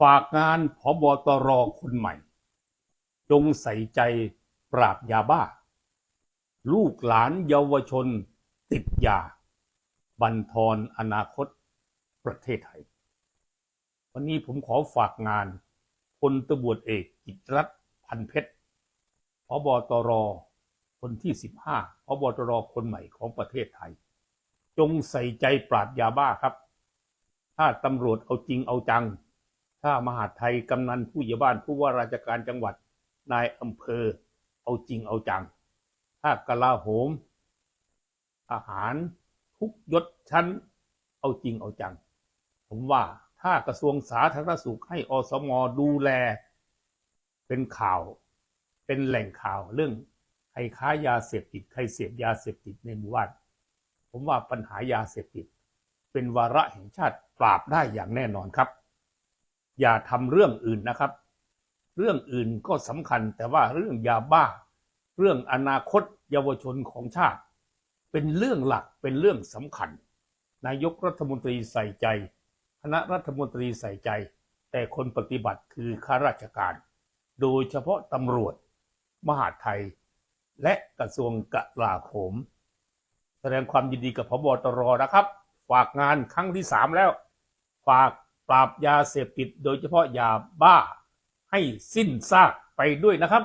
ฝากงานผบตรคนใหม่ จงใส่ใจปราบยาบ้า ลูกหลานเยาวชนติดยา บันทอนอนาคตประเทศไทย วันนี้ผมขอฝากงานพลตบวจเอกกิตรัตน์พันเพชรพบตรคนที่15พบตรคนใหม่ของประเทศไทย จงใส่ใจปราบยาบ้าครับ ถ้าตำรวจเอาจริงเอาจัง ถ้ามหาไทยกำนันผู้ใหญ่บ้านผู้ว่าราชการจังหวัดนายอำเภอ เอาจริงเอาจัง ถ้ากลาโหมทหารทุกยศชั้น เอาจริงเอาจัง ผมว่าถ้ากระทรวงสาธารณสุขให้อสมอดูแล เป็นข่าว เป็นแหล่งข่าวเรื่องใครค้ายาเสพติดใครเสพยาเสพติดในหมู่บ้านผมว่าปัญหายาเสพติด เป็นวาระแห่งชาติปราบได้อย่างแน่นอนครับ อย่าทำเรื่องอื่นนะครับ เรื่องอื่นก็สำคัญแต่ว่าเรื่องยาบ้า เรื่องอนาคตเยาวชนของชาติ เป็นเรื่องหลักเป็นเรื่องสำคัญ นายกรัฐมนตรีใส่ใจ คณะรัฐมนตรีใส่ใจ แต่คนปฏิบัติคือข้าราชการ โดยเฉพาะตำรวจ มหาไทย และกระทรวงกลาโหม แสดงความยินดีกับพบตรนะครับ ฝากงานครั้งที่สามแล้ว ฝาก ปราบยาเสพติดโดยเฉพาะยาบ้าให้สิ้นซากไปด้วยนะครับ